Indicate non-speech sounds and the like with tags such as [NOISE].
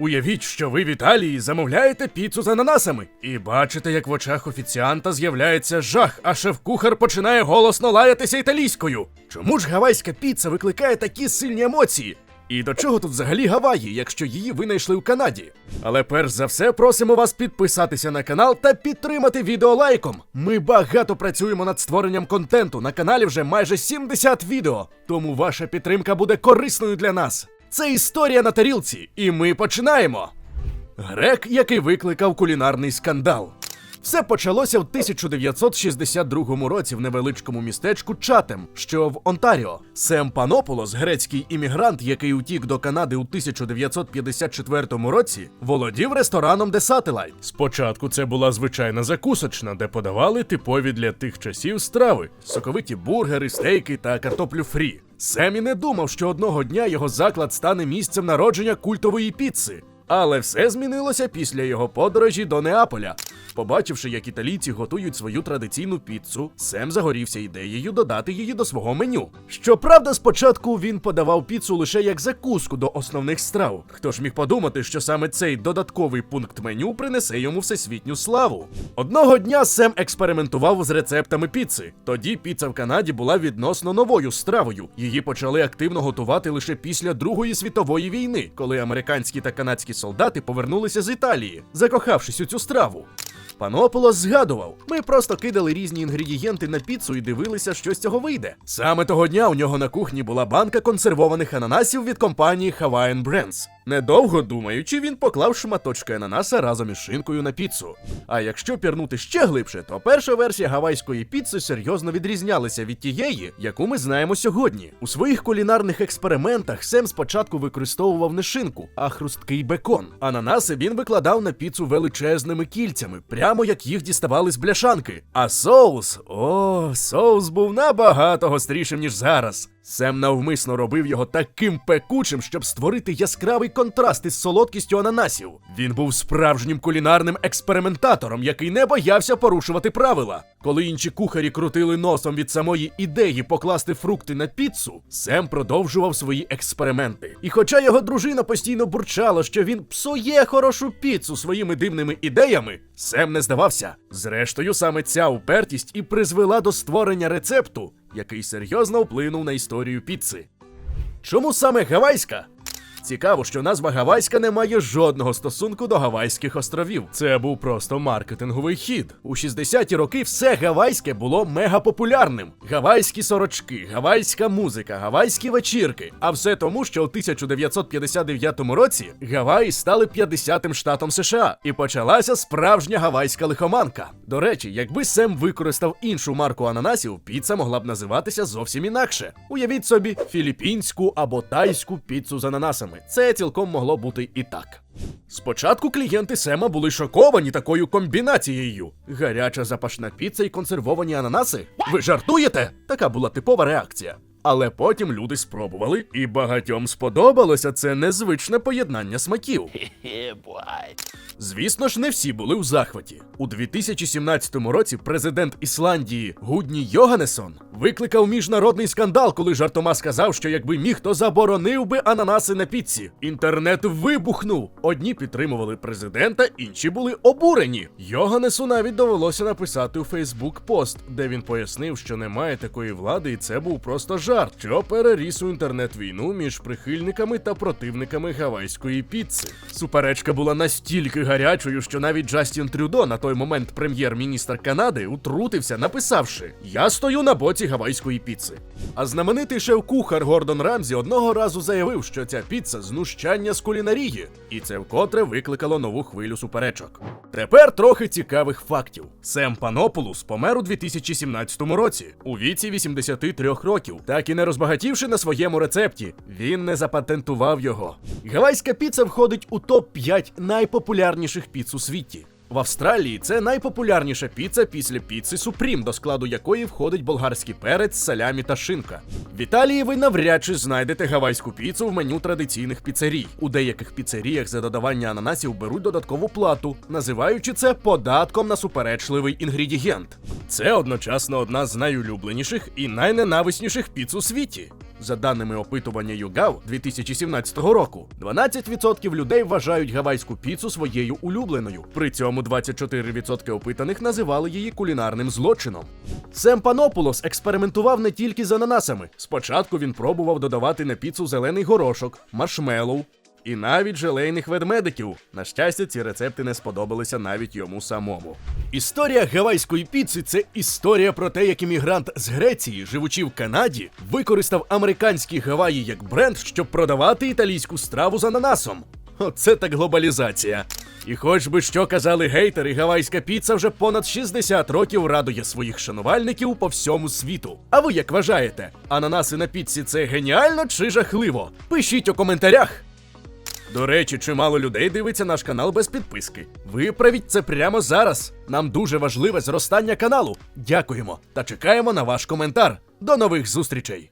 Уявіть, що ви в Італії замовляєте піцу з ананасами, і бачите, як в очах офіціанта з'являється жах, а шеф-кухар починає голосно лаятися італійською. Чому ж гавайська піца викликає такі сильні емоції? І до чого тут взагалі Гаваї, якщо її винайшли в Канаді? Але перш за все просимо вас підписатися на канал та підтримати відео лайком. Ми багато працюємо над створенням контенту. На каналі вже майже 70 відео, тому ваша підтримка буде корисною для нас. Це історія на тарілці, і ми починаємо. Грек, який викликав кулінарний скандал. Все почалося в 1962 році в невеличкому містечку Чатем, що в Онтаріо. Сем Панополос, грецький іммігрант, який утік до Канади у 1954 році, володів рестораном The Satellite. Спочатку це була звичайна закусочна, де подавали типові для тих часів страви: соковиті бургери, стейки та картоплю фрі. Сем і не думав, що одного дня його заклад стане місцем народження культової піци. Але все змінилося після його подорожі до Неаполя. Побачивши, як італійці готують свою традиційну піцу, Сем загорівся ідеєю додати її до свого меню. Щоправда, спочатку він подавав піцу лише як закуску до основних страв. Хто ж міг подумати, що саме цей додатковий пункт меню принесе йому всесвітню славу? Одного дня Сем експериментував з рецептами піци. Тоді піца в Канаді була відносно новою стравою. Її почали активно готувати лише після Другої світової війни, коли американські та канадські солдати повернулися з Італії, закохавшись у цю страву. Панополос згадував, ми просто кидали різні інгредієнти на піцу і дивилися, що з цього вийде. Саме того дня у нього на кухні була банка консервованих ананасів від компанії Hawaiian Brands. Недовго думаючи, він поклав шматочки ананаса разом із шинкою на піцу. А якщо пірнути ще глибше, то перша версія гавайської піци серйозно відрізнялася від тієї, яку ми знаємо сьогодні. У своїх кулінарних експериментах Сем спочатку використовував не шинку, а хрусткий бекон. Ананаси він викладав на піцу величезними кільцями, прямо як їх діставали з бляшанки. А соус, о, соус був набагато гострішим, ніж зараз. Сем навмисно робив його таким пекучим, щоб створити яскравий контраст із солодкістю ананасів. Він був справжнім кулінарним експериментатором, який не боявся порушувати правила. Коли інші кухарі крутили носом від самої ідеї покласти фрукти на піцу, Сем продовжував свої експерименти. І хоча його дружина постійно бурчала, що він псує хорошу піцу своїми дивними ідеями, Сем не здавався. Зрештою, саме ця упертість і призвела до створення рецепту, який серйозно вплинув на історію піци. Чому саме гавайська? Цікаво, що назва Гавайська не має жодного стосунку до Гавайських островів. Це був просто маркетинговий хід. У 60-ті роки все гавайське було мегапопулярним. Гавайські сорочки, гавайська музика, гавайські вечірки. А все тому, що у 1959 році Гаваї стали 50-тим штатом США, і почалася справжня гавайська лихоманка. До речі, якби Сем використав іншу марку ананасів, піца могла б називатися зовсім інакше. Уявіть собі, філіппінську або тайську піцу з ананасами. Це цілком могло бути і так. Спочатку клієнти Сема були шоковані такою комбінацією: гаряча запашна піца і консервовані ананаси. Ви жартуєте? Така була типова реакція. Але потім люди спробували, і багатьом сподобалося це незвичне поєднання смаків. [LAUGHS] Звісно ж, не всі були у захваті. У 2017 році президент Ісландії Гудні Йоганесон викликав міжнародний скандал, коли жартома сказав, що якби міг, то заборонив би ананаси на піці. Інтернет вибухнув. Одні підтримували президента, інші були обурені. Йоганесу навіть довелося написати у Фейсбук пост, де він пояснив, що немає такої влади, і це був просто жарт, що переріс у інтернет-війну між прихильниками та противниками гавайської піци. Суперечка була настільки гарячою, що навіть Джастін Трюдо, на той момент прем'єр-міністр Канади, утрутився, написавши: Я стою на боці гавайської піци. А знаменитий шеф-кухар Гордон Рамзі одного разу заявив, що ця піца знущання з кулінарії, і це вкотре викликало нову хвилю суперечок. Тепер трохи цікавих фактів. Сем Панополус помер у 2017 році, у віці 83 років, так і не розбагатівши на своєму рецепті, він не запатентував його. Гавайська піца входить у топ-5 найпопулярніших піц у світі. В Австралії це найпопулярніша піца після піци Супрім, до складу якої входить болгарський перець, салямі та шинка. В Італії ви навряд чи знайдете гавайську піцу в меню традиційних піцерій. У деяких піцеріях за додавання ананасів беруть додаткову плату, називаючи це податком на суперечливий інгредієнт. Це одночасно одна з найулюбленіших і найненависніших піц у світі. За даними опитування YouGov 2017 року, 12% людей вважають гавайську піцу своєю улюбленою. При цьому 24% опитаних називали її кулінарним злочином. Сем Панопулос експериментував не тільки з ананасами. Спочатку він пробував додавати на піцу зелений горошок, маршмеллоу і навіть желейних ведмедиків. На щастя, ці рецепти не сподобалися навіть йому самому. Історія гавайської піци це історія про те, як іммігрант з Греції, живучи в Канаді, використав американські Гаваї як бренд, щоб продавати італійську страву з ананасом. Оце так глобалізація. І хоч би що казали гейтери, гавайська піца вже понад 60 років радує своїх шанувальників по всьому світу. А ви як вважаєте, ананаси на піці це геніально чи жахливо? Пишіть у коментарях. До речі, чимало людей дивиться наш канал без підписки. Виправіть це прямо зараз. Нам дуже важливе зростання каналу. Дякуємо та чекаємо на ваш коментар. До нових зустрічей!